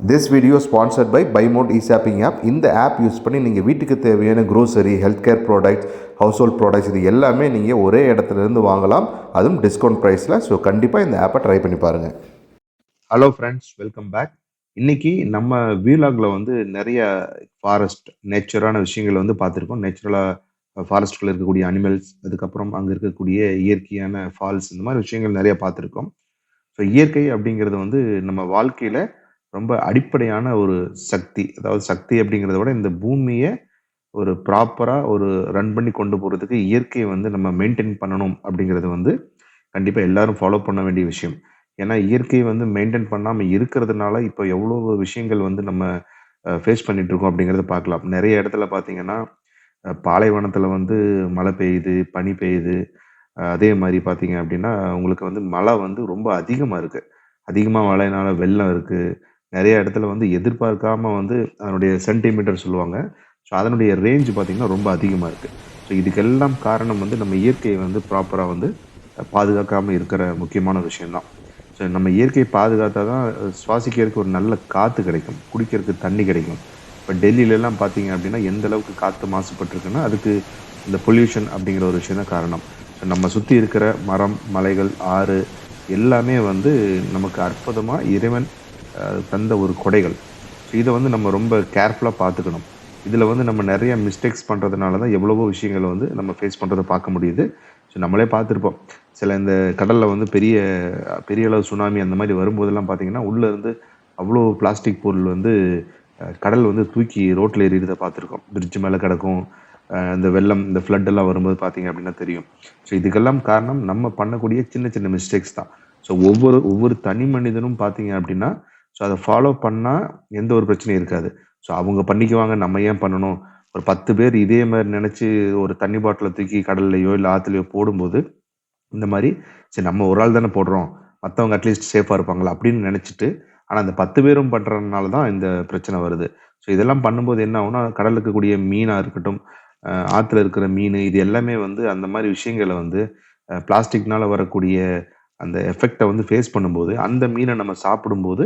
This video sponsored by பைமோட் இசாப்பிங் app இந்த ஆப் யூஸ் பண்ணி நீங்கள் வீட்டுக்கு தேவையான grocery health care products household products இது எல்லாமே நீங்கள் ஒரே இடத்துல இருந்து வாங்கலாம். அதுவும் டிஸ்கவுண்ட் ப்ரைஸில் ஸோ கண்டிப்பாக இந்த ஆப்பை ட்ரை பண்ணி பாருங்கள் ஹலோ ஃப்ரெண்ட்ஸ் வெல்கம் பேக் இன்னைக்கு நம்ம வீலாகில் வந்து நிறைய ஃபாரஸ்ட் நேச்சரான விஷயங்கள் வந்து பார்த்துருக்கோம். நேச்சுரலாக ஃபாரஸ்ட்குள்ள இருக்கக்கூடிய அனிமல்ஸ் அதுக்கப்புறம் அங்கே இருக்கக்கூடிய இயற்கையான ஃபால்ஸ் இந்த மாதிரி விஷயங்கள் நிறைய பார்த்துருக்கோம். ஸோ இயற்கை அப்படிங்கிறது வந்து நம்ம வாழ்க்கையில் ரொம்ப அடிப்படையான ஒரு சக்தி. அதாவது சக்தி அப்படிங்கிறத விட இந்த பூமியை ஒரு ப்ராப்பராக ஒரு ரன் பண்ணி கொண்டு போகிறதுக்கு இயற்கையை வந்து நம்ம மெயின்டைன் பண்ணணும் அப்படிங்கிறது வந்து கண்டிப்பாக எல்லாரும் ஃபாலோ பண்ண வேண்டிய விஷயம். ஏன்னா இயற்கையை வந்து மெயின்டைன் பண்ணாமல் இருக்கிறதுனால இப்போ எவ்வளோ விஷயங்கள் வந்து நம்ம ஃபேஸ் பண்ணிட்டு இருக்கோம் அப்படிங்கிறத பார்க்கலாம். நிறைய இடத்துல பார்த்தீங்கன்னா பாலைவனத்தில் வந்து மழை பெய்யுது பனி பெய்யுது. அதே மாதிரி பார்த்தீங்க அப்படின்னா உங்களுக்கு வந்து மழை வந்து ரொம்ப அதிகமாக இருக்குது அதிகமாக மழைனால வெள்ளம் இருக்குது நிறைய இடத்துல வந்து எதிர்பார்க்காம வந்து அதனுடைய சென்டிமீட்டர் சொல்லுவாங்க. ஸோ அதனுடைய ரேஞ்ச் பார்த்திங்கன்னா ரொம்ப அதிகமாக இருக்குது ஸோ இதுக்கெல்லாம் காரணம் வந்து நம்ம இயற்கையை வந்து ப்ராப்பராக வந்து பாதுகாக்காமல் இருக்கிற முக்கியமான விஷயம்தான். ஸோ நம்ம இயற்கையை பாதுகாத்தா தான் சுவாசிக்கிறதுக்கு ஒரு நல்ல காற்று கிடைக்கும். குடிக்கிறதுக்கு தண்ணி கிடைக்கும். இப்போ டெல்லியிலலாம் பார்த்தீங்க அப்படின்னா எந்த அளவுக்கு காற்று மாசுபட்டிருக்குன்னா அதுக்கு இந்த பொல்யூஷன் அப்படிங்கிற ஒரு விஷயம் தான் காரணம். ஸோ நம்ம சுற்றி இருக்கிற மரம் மலைகள் ஆறு எல்லாமே வந்து நமக்கு அற்புதமாக இறைவன் தந்த ஒரு கொடைகள். ஸோ இதை வந்து நம்ம ரொம்ப கேர்ஃபுல்லாக பார்த்துக்கணும். இதில் வந்து நம்ம நிறைய மிஸ்டேக்ஸ் பண்ணுறதுனால தான் எவ்வளவோ விஷயங்களை வந்து நம்ம ஃபேஸ் பண்ணுறதை பார்க்க முடியுது. ஸோ நம்மளே பார்த்துருப்போம். சில இந்த கடலில் வந்து பெரிய பெரிய அளவு சுனாமி அந்த மாதிரி வரும்போதெல்லாம் பார்த்தீங்கன்னா உள்ளே இருந்து அவ்வளோ பிளாஸ்டிக் பொருள் வந்து கடல் வந்து தூக்கி ரோட்டில் எறிகிறத பார்த்துருக்கோம். பிரிட்ஜ் மேலே கிடக்கும் இந்த வெள்ளம் இந்த ஃப்ளட்டெல்லாம் எல்லாம் வரும்போது பார்த்தீங்க அப்படின்னா தெரியும். ஸோ இதுக்கெல்லாம் காரணம் நம்ம பண்ணக்கூடிய சின்ன சின்ன மிஸ்டேக்ஸ் தான். ஸோ ஒவ்வொரு ஒவ்வொரு தனி மனிதனும் பார்த்தீங்க அப்படின்னா ஸோ அதை ஃபாலோ பண்ணால் எந்த ஒரு பிரச்சனையும் இருக்காது. ஸோ அவங்க பண்ணிக்குவாங்க நம்ம ஏன் பண்ணணும்? ஒரு பத்து பேர் இதே மாதிரி நினச்சி ஒரு தண்ணி பாட்டிலை தூக்கி கடல்லையோ இல்லை ஆற்றுலையோ போடும்போது இந்த மாதிரி சரி நம்ம ஒரு ஆள் தானே போடுறோம். மற்றவங்க அட்லீஸ்ட் சேஃபாக இருப்பாங்களா? அப்படின்னு நினச்சிட்டு ஆனால் அந்த பத்து பேரும் பண்ணுறதுனால தான் இந்த பிரச்சனை வருது. ஸோ இதெல்லாம் பண்ணும்போது என்ன ஆகும்னா கடலுக்கு இருக்கக்கூடிய மீனாக இருக்கட்டும் ஆற்றுல இருக்கிற மீன் இது எல்லாமே வந்து அந்த மாதிரி விஷயங்களை வந்து பிளாஸ்டிக்னால் வரக்கூடிய அந்த எஃபெக்டை வந்து ஃபேஸ் பண்ணும்போது அந்த மீனை நம்ம சாப்பிடும்போது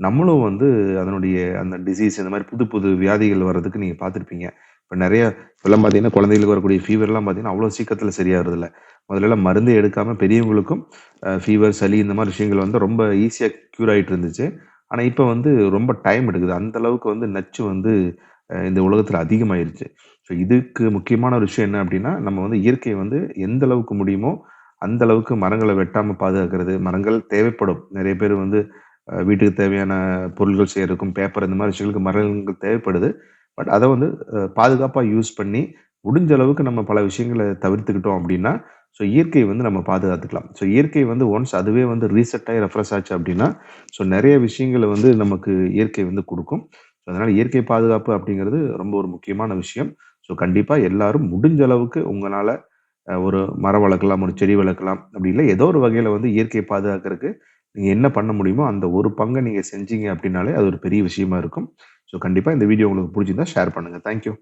நம்மளும் வந்து அதனுடைய அந்த டிசீஸ் இந்த மாதிரி புது புது வியாதிகள் வர்றதுக்கு நீங்கள் பார்த்துருப்பீங்க. இப்போ நிறைய இப்போல்லாம் பார்த்தீங்கன்னா குழந்தைகளுக்கு வரக்கூடிய ஃபீவர்லாம் பார்த்தீங்கன்னா அவ்வளோ சீக்கிரத்தில் சரியாகிறதில்ல முதல்ல மருந்தே எடுக்காமல் பெரியவங்களுக்கும் ஃபீவர் சளி இந்த மாதிரி விஷயங்கள் வந்து ரொம்ப ஈஸியாக க்யூர் ஆகிட்டு இருந்துச்சு. ஆனால் இப்போ வந்து ரொம்ப டைம் எடுக்குது. அந்த அளவுக்கு வந்து நச்சு வந்து இந்த உலகத்தில் அதிகமாயிருச்சு. ஸோ இதுக்கு முக்கியமான ஒரு விஷயம் என்ன அப்படின்னா நம்ம வந்து இயற்கையை வந்து எந்த அளவுக்கு முடியுமோ அந்த அளவுக்கு மரங்களை வெட்டாமல் பாதுகாக்கிறது. மரங்கள் தேவைப்படும். நிறைய பேர் வந்து வீட்டுக்கு தேவையான பொருட்கள் செய்யறதுக்கும் பேப்பர் இந்த மாதிரி விஷயங்களுக்கு மரங்கள் தேவைப்படுது. பட் அதை வந்து பாதுகாப்பாக யூஸ் பண்ணி முடிஞ்ச அளவுக்கு நம்ம பல விஷயங்களை தவிர்த்துக்கிட்டோம் அப்படின்னா ஸோ இயற்கையை வந்து நம்ம பாதுகாத்துக்கலாம். ஸோ இயற்கை வந்து ஒன்ஸ் அதுவே வந்து ரீசெட் ஆகி ரெஃப்ரெஷ் ஆச்சு அப்படின்னா ஸோ நிறைய விஷயங்களை வந்து நமக்கு இயற்கை வந்து கொடுக்கும். ஸோ அதனால் இயற்கை பாதுகாப்பு அப்படிங்கிறது ரொம்ப ஒரு முக்கியமான விஷயம். ஸோ கண்டிப்பாக எல்லாரும் முடிஞ்ச அளவுக்கு உங்களால் ஒரு மரம் வளர்க்கலாம் ஒரு செடி வளர்க்கலாம் அப்படி இல்லை ஏதோ ஒரு வகையில் வந்து இயற்கையை பாதுகாக்கிறதுக்கு நீங்கள் என்ன பண்ண முடியுமோ அந்த ஒரு பங்கை நீங்கள் செஞ்சீங்க அப்படின்னாலே அது ஒரு பெரிய விஷயமா இருக்கும். ஸோ கண்டிப்பாக இந்த வீடியோ உங்களுக்கு பிடிச்சிருந்தா ஷேர் பண்ணுங்கள் தேங்க்யூ